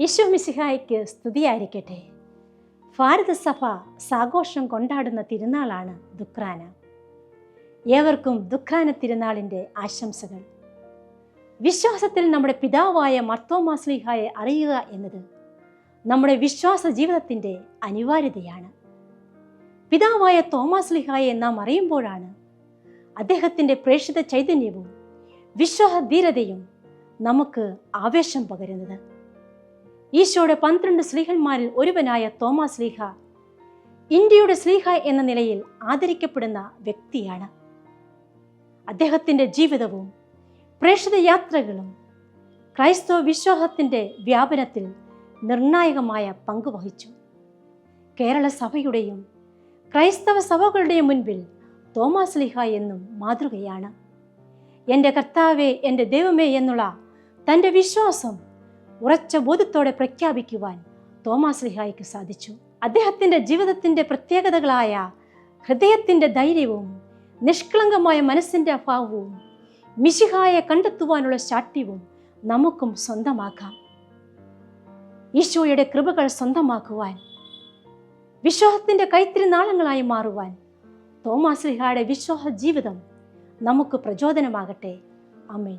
ഈശോ മിസിഹായ്ക്ക് സ്തുതിയായിരിക്കട്ടെ. ഭാരതസഭ സാഘോഷം കൊണ്ടാടുന്ന തിരുനാളാണ് ദുക്രാന ഏവർക്കും ദുഃഖാന തിരുനാളിന്റെ ആശംസകൾ. വിശ്വാസത്തിൽ നമ്മുടെ പിതാവായ മർത്തോമാസ്ലിഹായെ അറിയുക എന്നത് നമ്മുടെ വിശ്വാസ ജീവിതത്തിന്റെ അനിവാര്യതയാണ്. പിതാവായ തോമാസ്ലിഹായെ നാം അറിയുമ്പോഴാണ് അദ്ദേഹത്തിന്റെ പ്രേക്ഷിത ചൈതന്യവും വിശ്വാസധീരതയും നമുക്ക് ആവേശം പകരുന്നത്. ഈശോയുടെ പന്ത്രണ്ട് സ്ലീഹന്മാരിൽ ഒരുവനായ തോമസ് സ്ലീഹ ഇന്ത്യയുടെ സ്ലീഹ എന്ന നിലയിൽ ആദരിക്കപ്പെടുന്ന വ്യക്തിയാണ്. അദ്ദേഹത്തിന്റെ ജീവിതവും പ്രേക്ഷിത യാത്രകളും ക്രൈസ്തവ വിശ്വാസത്തിന്റെ വ്യാപനത്തിൽ നിർണായകമായ പങ്ക് വഹിച്ചു. കേരള സഭയുടെയും ക്രൈസ്തവ സഭകളുടെയും മുൻപിൽ തോമസ് ലിഹ എന്നും മാതൃകയാണ്. എന്റെ കർത്താവെ എന്റെ ദൈവമേ എന്നുള്ള തന്റെ വിശ്വാസം ഉറച്ച ബോധത്തോടെ പ്രഖ്യാപിക്കുവാൻ തോമാസ് ലിഹായിക്ക് സാധിച്ചു. അദ്ദേഹത്തിന്റെ ജീവിതത്തിന്റെ പ്രത്യേകതകളായ ഹൃദയത്തിന്റെ ധൈര്യവും നിഷ്കളങ്കമായ മനസ്സിന്റെ അഭാവവും മിശിഹായെ കണ്ടെത്തുവാനുള്ള ശാഠ്യവും നമുക്കും സ്വന്തമാക്കാം. ഈശോയുടെ കൃപകൾ സ്വന്തമാക്കുവാൻ വിശ്വാസത്തിന്റെ കൈത്തിരി നാളങ്ങളായി മാറുവാൻ തോമാസ് ലിഹായുടെ വിശ്വാസ ജീവിതം നമുക്ക് പ്രചോദനമാകട്ടെ. അമേൻ